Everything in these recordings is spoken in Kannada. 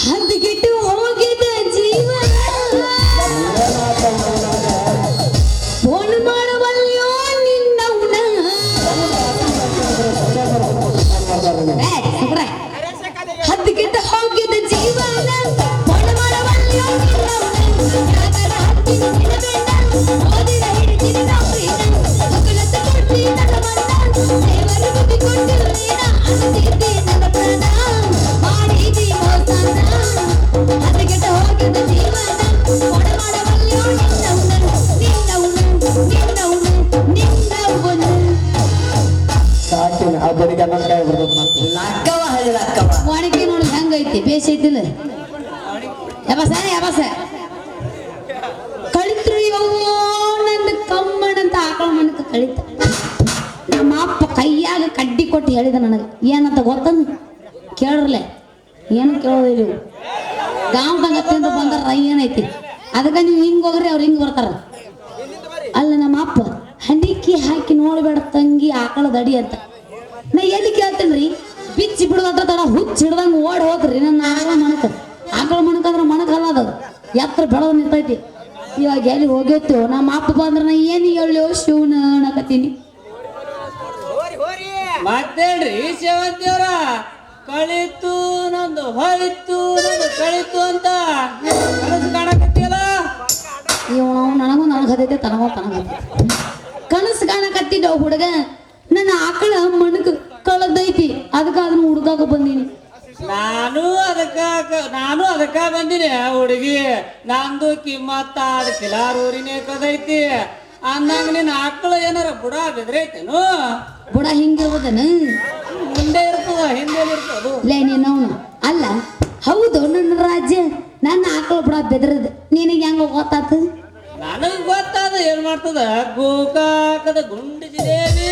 ಹದ್ಗೆಟ್ಟು ಲಕ್ಕವ ಹಳಿ ಲಕ್ಕವ ವಾಣಿಕೆ ನೋಡಿ ಹೆಂಗೈತಿ ಬೇಸ್ ಐತಿಲ್ಲ ಯಬಸ ಯಬಸ ಕಳಿತ ನಮ್ಮ ಅಪ್ಪ ಕೈಯಾಗ ಕಡ್ಡಿ ಕೊಟ್ಟು ಹೇಳಿದ ನನಗೆ. ಏನಂತ ಗೊತ್ತಂದು ಕೇಳ್ರಲೆ? ಏನು ಕೇಳೋದಿಲ್ಲ ಇವು ಗಾಂವ್ ಬಂದ್ರ ಏನೈತಿ? ಅದಕ್ಕೆ ನೀವು ಹಿಂಗೆ ಹೋಗ್ರಿ, ಅವ್ರು ಹಿಂಗೆ ಬರ್ತಾರ. ಅಲ್ಲ ನಮ್ಮ ಅಪ್ಪ ಹನಿಕಿ ಹಾಕಿ ನೋಡ್ಬೇಡ ತಂಗಿ ಆಕಳ ದಡಿ ಅಂತ. ನಾ ಎಲ್ಲಿ ಕೇಳ್ತೇನ್ರಿ? ಬಿಚ್ಚಿ ಬಿಡೋದ ತಡ ಹುಚ್ಚ ಹಿಡ್ದಂಗ ಓಡ್ ಹೋಗ್ರಿ. ನನ್ನ ಆಕಳ ಮಣಕ. ಆಕಳ ಮಣಕ ಅಂದ್ರೆ ಮಣಕ ಅಲ್ಲ ಅದು. ಎತ್ತರ ಬೆಳೆದ ನಿಂತೈತಿ. ಇವಾಗ ಎಲ್ಲಿ ಹೋಗಿತ್ತು ನಮ್ಮ ಅಪ್ಪ ಬಂದ್ರೆ ನಾ ಏನು ಹೇಳಿ ಶಿವನ ಅನ್ನಕತ್ತೀನಿ ಮತ್ತೇಳ್ರಿ ಸೇವಂತಿಯವ್ರ ಕಳಿತು ನಂದು ಹೊಳಿತು ನಂದು ಕಳಿತು ಅಂತ ಕನಸು ಕಾಣಕತ್ತಿಯಲ್ಲ? ಇವ ನನಗೂ ನನಗೆ ಹತ್ತೈತೆ ತನಗೋ ತನಗ ಕನಸು ಕಾಣಕತ್ತಿದ್ದ ಹುಡುಗ ನನ್ನ ಆಕಳ ಮಣ್ಣಕ್ಕೆ ಕಳೆದೈತಿ. ಅದಕ್ಕೆ ಅದನ್ನ ಹುಡುಗಾಕ ಬಂದೀನಿ. ನಾನು ಅದಕ್ಕ ನಾನು ಅದಕ್ಕ ಬಂದಿನಿ ಹುಡುಗಿ. ನಂದು ಕಿಮ್ಮತ್ತ ಅದ್ ಕಿಲಾರೂರಿನೇ ಕದೈತಿ. ಅಂದಂಗ ನಿನ್ನ ಆಕಳು ಏನಾರ ಬುಡ ಬೆದ್ರೈತೇನು? ಬುಡ ಹಿಂಗಿರ್ಬೋದನ ಮುಂದೆ ಇರ್ತದ ಹಿಂದೆ ಇರ್ತದ ಲೇ ನೀನವನು ಅಲ್ಲ ಹೌದು ನನ್ನ ರಾಜ್ಯ ನನ್ನ ಆಕಳ ಬುಡ ಬೆದ್ರದ ನಿನಗೆ ಹೆಂಗ ಗೊತ್ತಾತ? ನನಗ್ ಗೊತ್ತಾದ ಏನ್ ಮಾಡ್ತದ? ಗೋಕಾಕದ ಗುಂಡಿ ಜಿಲೇಬಿ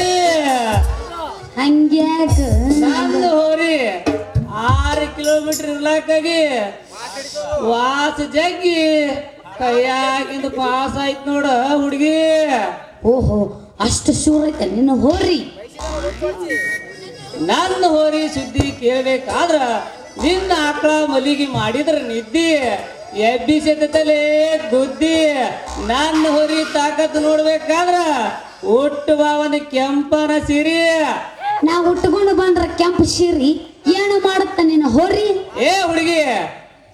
ಹಂಗ್ಯಾಕ? ನಂದು ಹೋರಿ. ಕಿಲೋಮೀಟರ್ ಇರ್ಲಾಕಾಗಿ ವಾಸ ಜಗ್ಗಿ. ಕೈಯಾಗಿಂದ ಪಾಸ್ ಆಯ್ತು ನೋಡ ಹುಡುಗಿ. ಓಹೋ ಅಷ್ಟು ಶೂರ್ ಐತೆ ನಿನ್ನ ಹೋರಿ. ನನ್ನ ಹೋರಿ ಸುದ್ದಿ ಕೇಳ್ಬೇಕಾದ್ರ ನಿನ್ನ ಆಕಳ ಮಲಿಗೆ ಮಾಡಿದ್ರ ನಿದ್ದಿ. ಎಬ್ಬಿಸತಲೆ ಗುದ್ದಿ. ನನ್ನ ಹೋರಿ ತಾಕತ್ ನೋಡ್ಬೇಕಾದ್ರ ಹುಟ್ಟು ಬಾವನ ಕೆಂಪನ ಸಿರಿ. ನಾ ಉಟ್ಕೊಂಡು ಬಂದ್ರ ಕೆಂಪು ಸೀರಿ. ಏನು ಮಾಡುತ್ತ ನೀನು? ಹೊರಿ. ಏ ಹುಡುಗಿ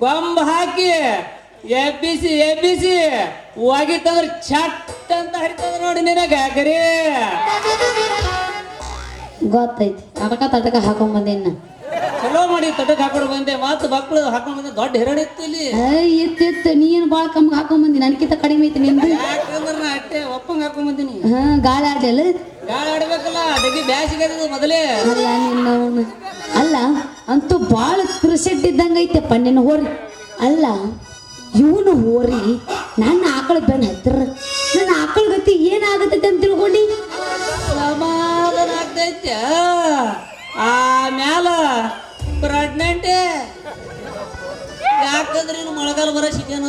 ಕೊಂಬ ಹಾಕಿ ಎಬ್ಬಿಸಿ ಎಬ್ಬಿಸಿ ಒಗಿತಂದ್ರ ಚಟ್ ಅಂತ ಹರಿತದ ನೋಡಿ ನಿನಗ ಗರಿ. ಗೊತ್ತೈತಿ. ತಟಕ ತಟಕ ಹಾಕೊಂಡ್ ಬಂದೇನ ಚಲೋ ಮಾಡಿ ತಟಕ್ ಹಾಕೊಂಡು ಬಂದೆ ಮಾತು ಮಕ್ಕಳು ಹಾಕೊಂಡ್ ಬಂದೆ ದೊಡ್ಡ ಹೆರಣ ಇತ್ತು ಇಲ್ಲಿ. ಎತ್ತು ಎತ್ತು ನೀ ಏನು ಭಾಳ ಕಮ್ಮಿ ಹಾಕೊಂಡ್ ಬಂದಿ? ನನ್ಕಿಂತ ಕಡಿಮೆ ಐತಿ ನಿಂದು. ಯಾಕಂದ್ರ ನಾ ಅಟ್ಟೆ ಒಪ್ಪಂಗ್ ಹಾಕೊಂಡ್ ಬಂದಿನಿ. ಹಾ ಗಾಳಿ ಆಡ್ಲಿಲ್ಲ ಗಾಳಿ ಆಡ್ಬೇಕಲ್ಲ ಡಗಿ ಬ್ಯಾಸಿಗೆ ಮೊದಲೇ. ಅಲ್ಲ ನಿನ್ನವನು ಅಲ್ಲ ಅಂತೂ ಭಾಳ ತ್ರಿಸೆಟ್ ಇದ್ದಂಗ ಐತೆಪ್ಪ ನಿನ್ನ ಹೋರಿ. ಅಲ್ಲ ಇವನು ಹೋರಿ ನನ್ನ ಆಕಳ ಬೆನ್ನ ಹತ್ತಿರ ನನ್ನ ಆಕಳ ಗತಿ ಏನಾಗತೈತೆ ಅಂತ ತಿಳ್ಕೊಂಡು. ಸಮಾಧಾನ ಆಗ್ತೈತೆ ಆಮ್ಯಾಲ ಪ್ರೆಗ್ನೆಂಟೆ ಯಾಕಂದ್ರೆ ಇನ್ನು ಮಳೆಗಾಲ ಬರೋ ಸಿಟಿನ್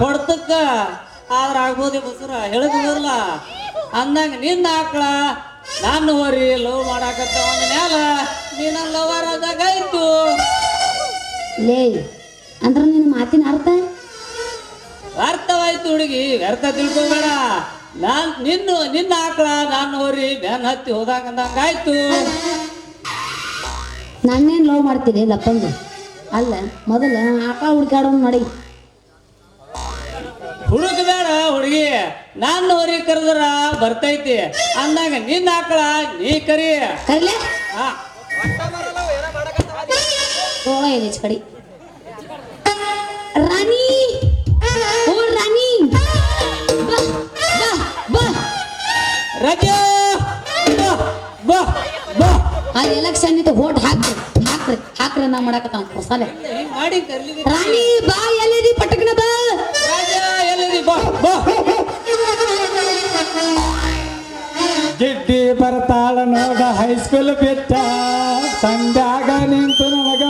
ಹೊಡ್ತಕ್ಕ. ಆದ್ರ ಆಗ್ಬೋದೇ ಬಸರ ಹೇಳದಿಲ್ಲ ಅಂದಂಗ ನಿನ್ನ ಆಕಳ ನಾನು ಹೋರಿ ಲವ್ ಮಾಡಾಕತ್ತ ಮ್ಯಾಲ ನೀನ ಲವರ್ ಆದಾಗ ಆಯ್ತು. ಲೇ ಅಂದ್ರ ನಿನ್ನ ಮಾತಿನ ಅರ್ಥ? ಅರ್ಥವಾಯ್ತು ಹುಡುಗಿ ವ್ಯರ್ಥ ತಿಳ್ಕೊಬೇಡ. ನಾನ್ ನಿನ್ನ ನಿನ್ನ ಆಕಳ ನಾನು ಹೊರಿ ಬೆನ್ ಹತ್ತಿ ಹೋದಾಗ ಅಂದಂಗ ಆಯ್ತು. ನನ್ನೇನು ಲವ್ ಮಾಡ್ತೀನಿ? ಲಪ್ಪಂಗ ಅಲ್ಲ ಮೊದಲ ಆಕಳ ಹುಡುಕಾಡೋ ಮಾಡಿ ಹುಡುಗ ಬೇಡ ಹುಡುಗಿ ನಾನು ಹೊರಿ ಕರೆದ್ರ ಬರ್ತೈತಿ. ಅಂದಾಗ ನಿನ್ನ ಆಕಳ ನೀ ಕರಿ. ಕರಿಲೆ? ಹಾ. ತೋಳ ಇದೆ ಕಡೆ. ರಾಣಿ. ಓ ರಾಣಿ. ಬಾ ಬಾ ಬಾ ರಜಾ. ಬಾ ಬಾ ಬಾ. ಆ ಎಲೆಕ್ಷನ್ ಇತ್ತು ಓಟ್ ಹಾಕ್ರಿ ಹಾಕ್ರಿ ಹಾಕ್ರಿ ನಾ ಮಾಡಕತ್ತಾನ ಹೊಸಾಲೆ ರಾಣಿ ಬಾ ಎಲ್ಲಿದಿ ಪಟಕನ ಬಾ. ರಾಜಾ ಎಲ್ಲಿದಿ? ಬಾ ಬಾ. ಗಿಡ್ಡಿ ಬರ್ತಾಳ ನೋಡ ಹೈಸ್ಕೂಲ್ ಬಿಟ್ಟ. ಸಂಧ್ಯಾಗ ನಿಂತು ನನಗ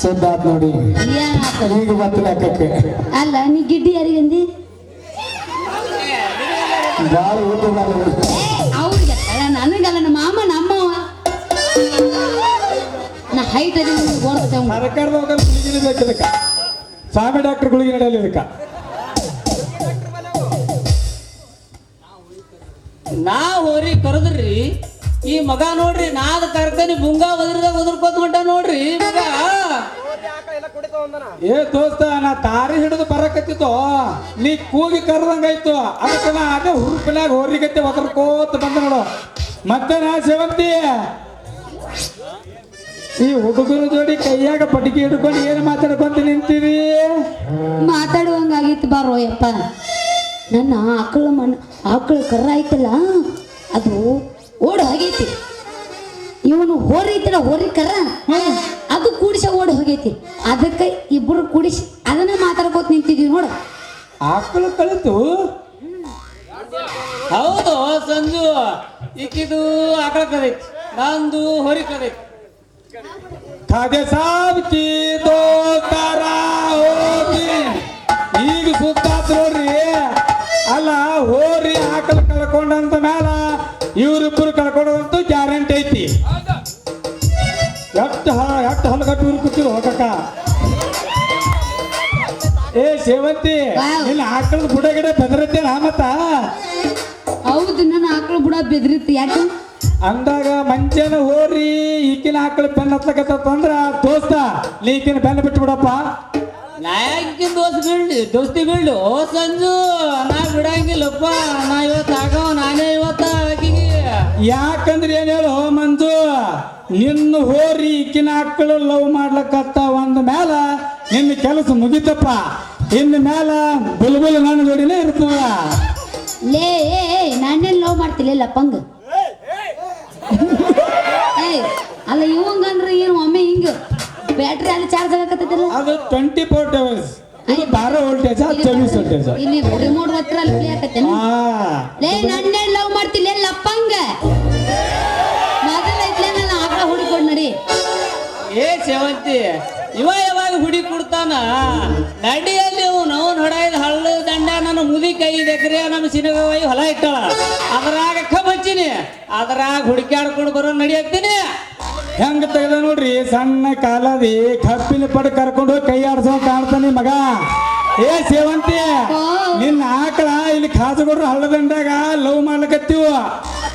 ಸುದ್ದಾತ್ ನೋಡಿ. ಈಗ ಮತ್ತೆ ಲೆಕ್ಕಕ್ಕೆ. ಅಲ್ಲ ನೀ ಗಿಡ್ಡಿ ಯಾರಿಗಂದಿ? ಭಾಳ ಊಟ ನನಗಲ್ಲ ನಮ್ಮ ಮಾಮ ನಮ್ಮ ನಾ ಹೈಟ್ ಅದಿ ಓಡ್ತೇವೆ ಸರ್ಕಾರದಾಗ ಗುಳಿಗಿನ ಬೇಕು ಇದಕ್ಕ. ಸ್ವಾಮಿ ಡಾಕ್ಟರ್ ಗುಳಿಗೆ ನಡೆಯಲ್ಲ ಇದಕ್ಕ. ನಾ ಹೋರಿ ಕರೆದ್ರಿ ಈ ಮಗ ನೋಡ್ರಿ ನಾದ ಕರ್ಕನಿ ಬುಂಗಾ ಒದ್ರದಾಗ ಒದರ್ಕೋತ ನೋಡ್ರಿ ಮಗ. ಏ ದೋಸ್ತ ನಾ ತಾರಿ ಹಿಡಿದು ಬರಕತ್ತಿತ್ತು? ನೀ ಕೂಗಿ ಕರ್ದಂಗಾಯ್ತು. ಅದಕ್ಕೆ ನಾ ಅದೇ ಹುರುಪಿನಾಗ ಹೋರಿಗತ್ತೆ ಒದರ್ಕೋತ ಬಂದ ನೋಡು. ಮತ್ತೆ ನಾ ಸೇವಂತಿ. ಈ ಹುಡುಗರ ಜೋಡಿ ಕೈಯಾಗ ಪಟಿಕೆ ಹಿಡ್ಕೊಂಡು ಏನು ಮಾತಾಡ್ಕೊಂತ ನಿಂತೀರಿ? ಮಾತಾಡುವಂಗಾಗಿತ್ತು ಬಾರೋ ಯಪ್ಪ ನನ್ನ ಆಕಳ ಮಣ್ಣು ಆಕಳ ಕರ್ರ ಆಯ್ತಲ್ಲ ಅದು ಓಡ್ ಹೋಗೈತಿ. ಇವನು ಹೋರಿ ಐತಲ್ಲ ಹೋರಿ ಕರ್ರ? ಅದು ಕೂಡಿಸ ಓಡ್ ಹೋಗೈತಿ. ಅದಕ್ಕೆ ಇಬ್ಬರು ಕೂಡಿಸಿ ಅದನ್ನ ಮಾತಾಡ್ಕೋತ ನಿಂತಿದೀವಿ ನೋಡು. ಆಕಳು ಕಳಿತು. ಹೌದು ಸಂಜು. ಇಕ್ಕಿದು ಆಕಳ ಕದೈತಿ ನಂದು ಹೊರಿ ಕದೈತಿ ಖಾದೆ ಸಾಬ್ ಕಿ ದೋಸ್ತಾರ ಹೋಗಿ. ಈಗ ಸುತ್ತಾತ್ ನೋಡ್ರಿ. ಅಲ್ಲ ಹೋರಿ ಆಕಳ ಕಳ್ಕೊಂಡಂತ ಮ್ಯಾಲ ಇವ್ರಿಬ್ರು ಕಳ್ಕೊಂಡಂತೂ ಗ್ಯಾರಂಟಿ ಐತಿ. ಎಷ್ಟು ಹ ಎಷ್ಟು ಹಲಗಟ್ಟು ಇವ್ರು ಕೂತಿರು ಹೋಗಕ್ಕ ಏ ಸೇವಂತಿ ಇಲ್ಲಿ ಆಕಳದ ಬುಡ ಗಿಡ ಬೆದರತ್ತೇನ ಮತ್ತ? ಹೌದು ನನ್ನ ಆಕಳ ಬಿದ್ರಿತ್ತು ಯಾಕೆ? ಅಂದಾಗ ಮಂಚನ ಹೋರಿ ಈಕಿನ ಆಕಳ ಪೆನ್ ಹತ್ಲಕತ್ತಂದ್ರ ದೋಸ್ತ ನೀ ಈಕಿನ ಬೆನ್ನ ಬಿಟ್ಟು ಬಿಡಪ್ಪ ನಾಯಕಿನ ದೋಸ್ತ ಬೀಳ್ಲಿ ದೋಸ್ತಿ ಬೀಳ್ಲು ಓ ಸಂಜು ನಾ ಬಿಡಂಗಿಲ್ಲಪ್ಪ ನಾ ಇವತ್ತು ಆಗವ ನಾನೇ ಇವತ್ತ ಆಕಿಗೆ. ಯಾಕಂದ್ರೆ ಏನ್ ಹೇಳು ಮಂಜು ನಿನ್ನ ಹೋರಿ ಈಕಿನ ಆಕಳು ಲವ್ ಮಾಡ್ಲಕತ್ತ ಒಂದ್ ಮ್ಯಾಲ ನಿನ್ನ ಕೆಲಸ ಮುಗಿತಪ್ಪ. ಇನ್ನು ಮ್ಯಾಲ ಬುಲ್ಬುಲ್ ನನ್ನ ಜೋಡಿನೇ ಇರ್ತದ. ಲೇ ಏ ಏ, ನಾನೇನ್ ಲವ್ ಮಾಡ್ತಿಲ್ಲ ಲಪ್ಪಂಗ ಏ ಅಲ್ಲ ಇವಂಗಂದ್ರೆ ಏನು ಒಮ್ಮೆ ಹಿಂಗ ಬ್ಯಾಟ್ರಿ ಅಲ್ಲಿ ಚಾರ್ಜ್ ಆಗಕತ್ತೈತಲ್ಲ ಅದು ಟ್ವೆಂಟಿ ಫೋರ್ ಅವರ್ಸ್ ಇದು ಬಾರೋ ವೋಲ್ಟೇಜ್ ಚೌಬೀಸ್ ವೋಲ್ಟೇಜ್ ಇಲ್ಲಿ ರಿಮೋಟ್ ಹತ್ರ ಅಲ್ಲಿ ಪ್ಲೇ ಆಕತ್ತೇನು ಆ ಲೇ ನನ್ನೇ ಲವ್ ಮಾಡ್ತಿಲ್ಲ ಲಪ್ಪಂಗ ಮೊದಲ ಐತ್ಲೇ ನನ್ನ ಆಕಳ ಹುಡುಕೊಂಡು ನಡಿ ಏ ಸೇವಂತಿ ಇವ ಯಾವಾಗ ಹುಡಿ ಕೊಡ್ತಾನ? ನಡಿಯಲ್ಲಿ ಅವನು ಅವ್ನು ಹೊಡೆಯದ ಹಳ್ಳ ದಂಡ ನನ್ನ ಮುದಿ ಕೈ ಎಕರೆ ನಮ್ಮ ಸಿನಗವಾಯಿ ಹೊಲ ಇಟ್ಟಳ. ಅದ್ರಾಗ ಕಬ್ಬ್ ಹಚ್ಚಿನಿ ಅದ್ರಾಗ ಹುಡುಕ್ಯಾಡ್ಕೊಂಡು ಬರೋ ನಡಿಯತ್ತೀನಿ ಹೆಂಗ ತೆಗೆದ ನೋಡ್ರಿ ಸಣ್ಣ ಕಾಲದಿ ಕಪ್ಪಿನ ಪಡ ಕರ್ಕೊಂಡು ಕೈ ಆಡ್ಸೋ ಕಾಣ್ತಾನೆ ಮಗ. ಏ ಸೇವಂತಿ ನಿನ್ನ ಆಕಳ ಇಲ್ಲಿ ಕಾಜುಗೌಡ್ರು ಹಳ್ಳದಂಡ್ಯಾಗ ಲವ್ ಮಾಡ್ಲಕತ್ತೀವ.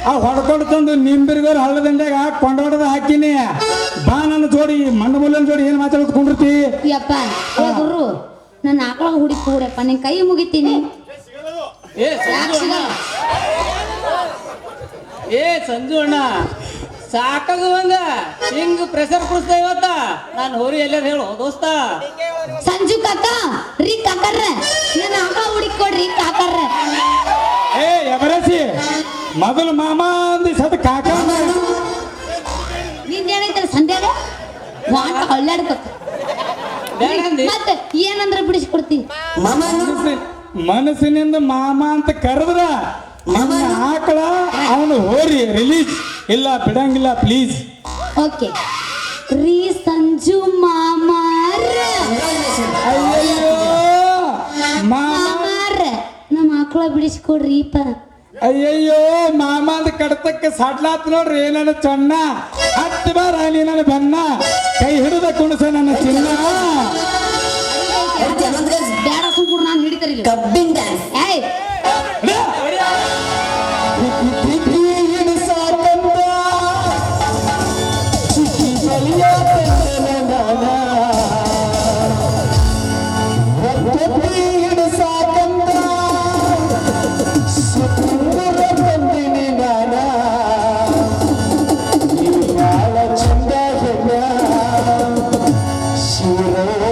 ಆ ಹೊಡ್ಕೊಂಡು ತಂದು ನಿಂಬಿರ್ಗೋರು ಹಳ್ಳದಂಡಾಗ ಕೊಂಡೋಡದ ಹಾಕಿನಿ. ಬಾ ನನ್ನ ಜೋಡಿ ಮಣ್ಣ ಮುಲ್ಲನ್ ಜೋಡಿ ಏನು ಮಾತಾಡ್ಕೊಂಡಿರ್ತಿ ಯಪ್ಪ ಏ ಗುರು ನನ್ನ ಆಕಳ ಹುಡಿ ಕೂಡಪ್ಪ ನಿನ್ ಕೈ ಮುಗಿತೀನಿ. ಏ ಸಂಜು ಅಣ್ಣ. ಏ ಸಂಜು ಅಣ್ಣ ಸಾಕಾಗುವಂಗ ಹಿಂಗ್? ಪ್ರೆಷರ್ ಕುಡಿಸ್ತಾ ಇವತ್ತ? ನಾನು ಹೋರಿ ಎಲ್ಲಾರು ಹೇಳು ದೋಸ್ತ. ಸಂಜು ಕಾಕ ರೀ ಕಾಕರ್ರ ನನ್ನ ಆಕಳ ಹುಡುಕೊಡ್ರಿ ಕಾಕರ್ರ. ಏ ಎಮರಸಿ ಮೊದಲು ಮಾಮ ಅಂದಿ ಸದ ಕಾಕ ಅಂದ. ನಿಂದೇನೈತಲ್ಲ ಸಂಧ್ಯಾಗ ವಾಟ ಹಳ್ಳಾಡ್ಕೊತ ಮತ್ತೆ ಏನಂದ್ರೆ ಬಿಡಿಸ್ಕೊಡ್ತೀನಿ ಮನಸ್ಸಿ- ಮನಸ್ಸಿನಿಂದ ಮಾಮ ಅಂತ ಕರೆದ್ರ ನಮ್ಮ ಆಕಳ ಅವನು ಹೋರಿ ರಿಲೀಸ್ ಇಲ್ಲ ಬಿಡಂಗಿಲ್ಲ ಪ್ಲೀಸ್ ಓಕೆ. ರೀ ಸಂಜು ಮಾಮಾರ. ಮಾಮ ಮಾಮಾರ. ನಮ್ಮ ಆಕಳ ಬಿಡಿಸ್ಕೊಡ್ರಿಪ್ಪ ಅಯ್ಯಯ್ಯೋ ಮಾಮಾದ ಅಂತ ಕಡತಕ್ಕೆ ಸಡ್ಲಾತ್ ನೋಡ್ರಿ ಏನಾನ ಚೊನ್ನ. ಹತ್ತು ಬಾರ ನೀನ ನನ್ನ ಬೆನ್ನ ಕೈ ಹಿಡಿದ ಕುಣಸ ನನ್ನ ಚಿನ್ನ ಬ್ಯಾಡ ಸುಮ್ಕೂಡ್ ನಾನು ಹಿಡಿತಾರಿಲ್ಲ ಕಬ್ಬಿಂಗ್ ಡ್ಯಾನ್ಸ್ ಏಯ್ Oh.